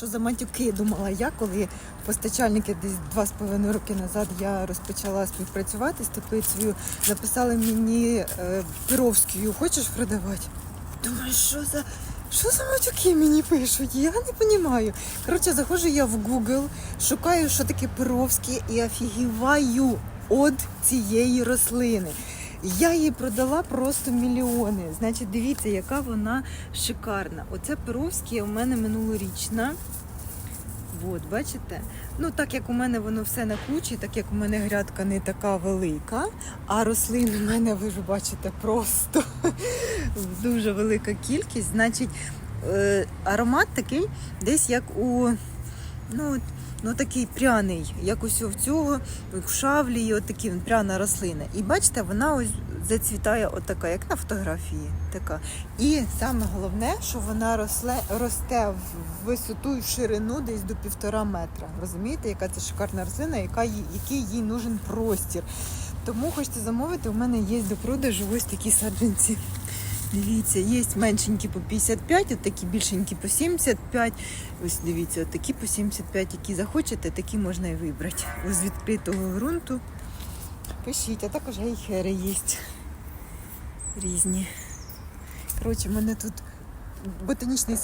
що за матюки думала я, коли постачальники десь два з половиною роки назад я розпочала співпрацювати з теплицею, написали мені е, Перовською, хочеш продавати? Думаю, що за. Що за матюки мені пишуть? Я не розумію. Коротше, заходжу я в Google, шукаю, що таке Перовське, і офігіваю від цієї рослини. Я її продала просто мільйони. Значить, дивіться, яка вона шикарна. Оце Перовське у мене минулорічна. От, бачите? Ну, так як у мене воно все на кучі, так як у мене грядка не така велика, а рослин у мене, ви ж бачите, просто дуже велика кількість. Значить, е, аромат такий десь як у ну, ну такий пряний, як ось в цього в шавлі, от такі пряна рослина. І бачите, вона ось зацвітає отака, як на фотографії. Така. І саме головне, що вона росле, росте в висоту і в ширину десь до півтора метра. Розумієте, яка це шикарна рослина, яка який їй нужен простір. Тому хочете замовити, у мене є до продажу ось такі саджанці. Дивіться, є меншенькі по 55, от такі більшенькі по 75. Ось дивіться, от такі по 75, які захочете, такі можна і вибрати. З відкритого ґрунту. Пишіть, а також гейхери є різні. Коротше, мене тут ботанічний